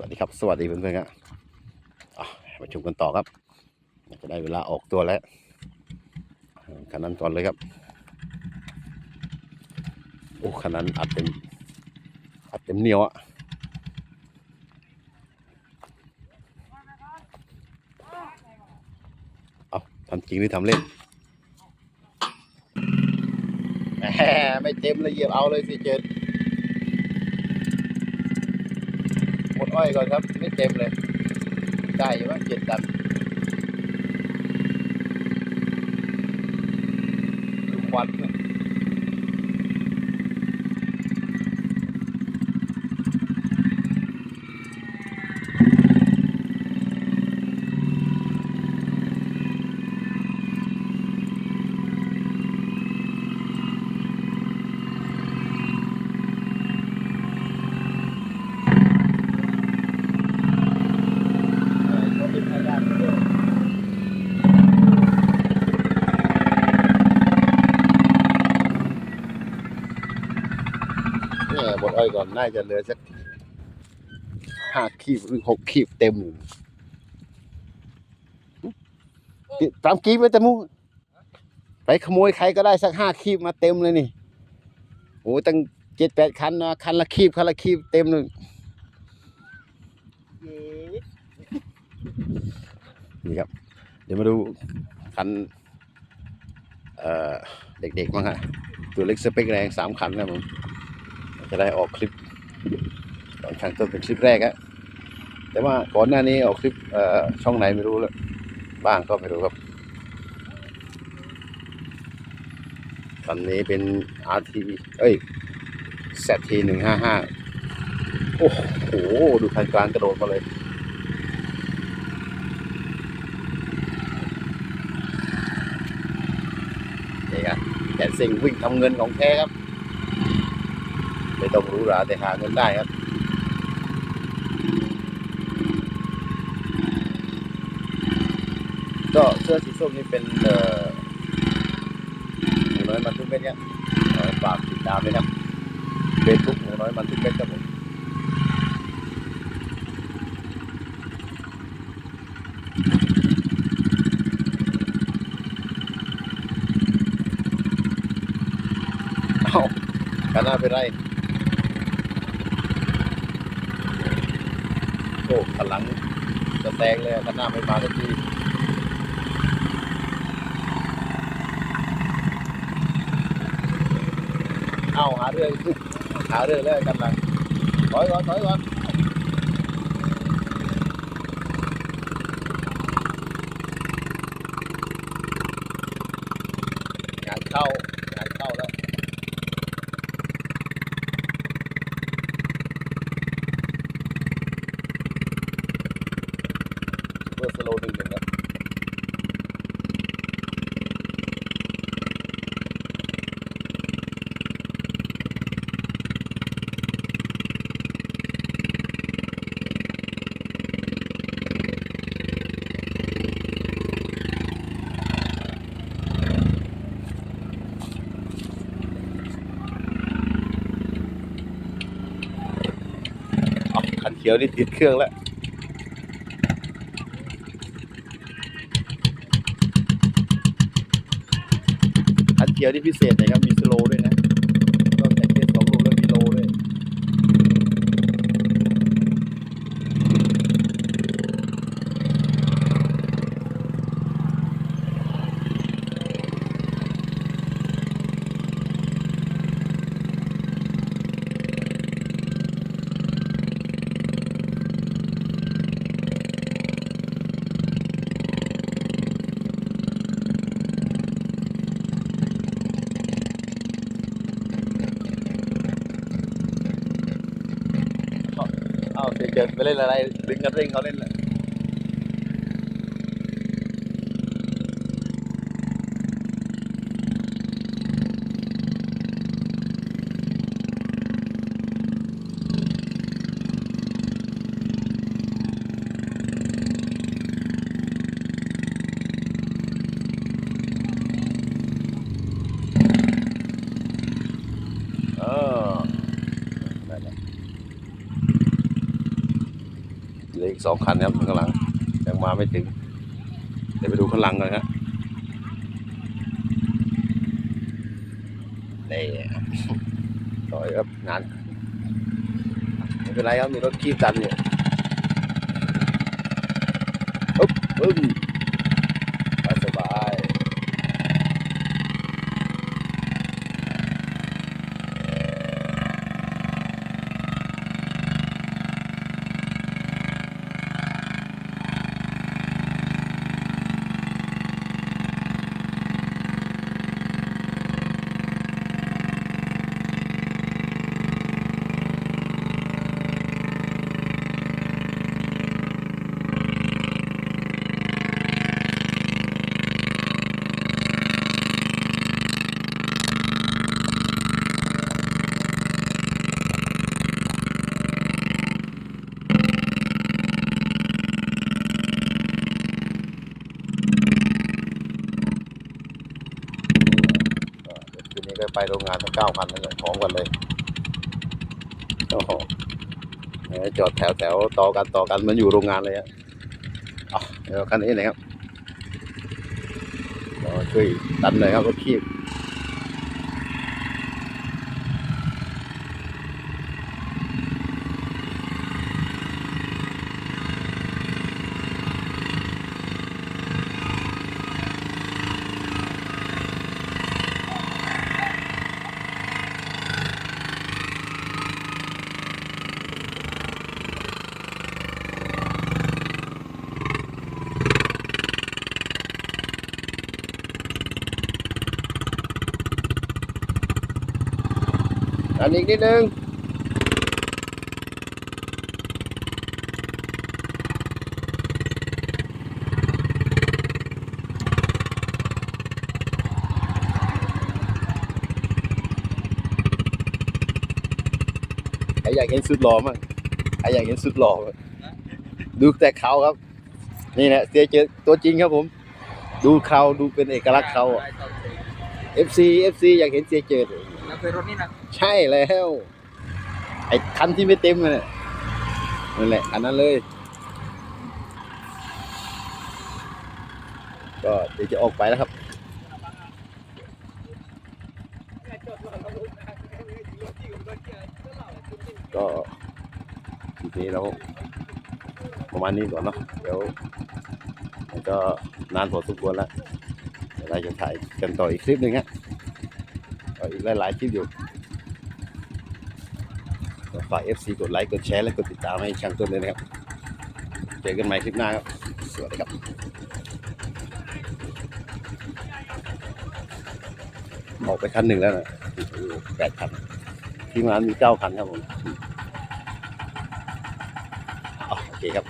วัสดีครับ สวัสดีเพื่อนๆครับมาชมกันต่อครับ จะได้เวลาออกตัวแล้วคันนั้นก่อนเลยครับ โอ้คันนั้นอัดเต็ม อัดเต็มเหนียวอะเอาทำจริงหรือทำเล่นแหมไม่เต็มเลยเหยียบเอาเลยสิเจนหมด อ้อยก่อนครับ ไม่เต็มเลย ได้อยู่ว่าเจ็ดตันดูควันเนี่ยเขาเป็นทางด้านนี้ด้วยเนี่ยหมด อ้อยก่อนน่าจะเหลือสักห้าขีบหรือหกขีบเต็มอยู่นี่ตามกีบไว้แต่มูไปขโมยใครก็ได้สักห้าขีบมาเต็มเลยนี่โอ้ตั้งเจ็ดแปดคันนะคันละขีบคันละขีบเต็มเลยนี่ครับ เดี๋ยวมาดูคันเอ่อเด็กๆมั้งฮะตัวเล็กสเปคแรงสามคันนะผม จะได้ออกคลิปตอนข้างต้นเป็นคลิปแรกอะแต่ว่าก่อนหน้านี้ออกคลิปช่องไหนไม่รู้แล้วบ้างก็ไม่รู้ครับคันนี้เป็น RT เอ้ย ZT หนึ่งห้าห้าโอ้โห ดูคันกลางกระโดดมาเลยนี่ครับแขนสิงวิ่งทำเงินของแท้ครับ ไม่ต้องรู้หราแต่หาเงินได้ครับก็เสื้อสีส้มนี่เป็นเอ่อหนูน้อยมันทุกเม็ดเนี่ยฝากติดตามด้วยครับเฟซบุ๊กหนูน้อยมันทุกเม็ดครับผมเอ้ากันหน้าเป็นไร โอ้ขันหลังจะแซงเลยอะกันหน้าไม่มาสักทีเอาหาเรื่องหาเรื่องแล้วกันลังถอยก่อนถอยก่อนงานเข้างานเข้าแล้ว สโลว์หนึ่งหนึ่งครับคันเขียวนี่ติดเครื่องแล้ว เขียวที่พิเศษนะครับมีสโลด้วยนะนอกจากเกียร์สองลูกแล้วมีโลด้วย อ้าวเสียเกินไปเล่นอะไร ดึงกันเร่งเขาเล่นแหละเออนั่นแหละ เหลื อีกสองคันนะครับข้างหลังยังมาไม่ถึง เดี๋ยวไปดูข้างหลังกันครับนี่ต่อยครับงานไม่เป็นไรครับมีรถคีบดันอยู่ปึ๊บปึ้งไปสบาย ก็เดี๋ยวคืนนี้ก็ไปโรงงานตั้งเก้าพันนั่นแหละพร้อมกันเลยโอ้โหจอดแถวแถวต่อกันต่อกันมันอยู่โรงงานเลยอะอะเดี๋ยวคันนี้นะครับช่วยตันหน่อยครับรถคีบ ดันอีกนิดนึงใครอยากเห็นสุดหล่อมั้งใครอยากเห็นสุดหล่อมั้งดูแต่เขาครับ นี่แหละเสียเจอตัวจริงครับผม ดูเขาดูเป็นเอกลักษณ์เขาอะ FC FC อยากเห็นเสียเจอ แล้วเคยรถนี่นะ ใช่แล้วไอ้คันที่ไม่เต็มน่ะนั่นแหละอันนั้นเลย ก็เดี๋ยวจะออกไปแล้วครับก็ทีนี้เราประมาณนี้ก่อนเนาะเดี๋ยวมันก็นานพอสมควรแล้วเดี๋ยวเราจะถ่ายกันต่ออีกคลิปหนึ่งฮะอีกหลายๆคลิปอยู่ ฝาก FC กดไลค์กดแชร์และกดติดตามให้ช่างต้นเลยนะครับ เจอกันใหม่คลิปหน้าครับ สวัสดีครับออกไปคันหนึ่งแล้วนะแปดคัน ที่มานมีเก้าคันครับผม โอเคครับ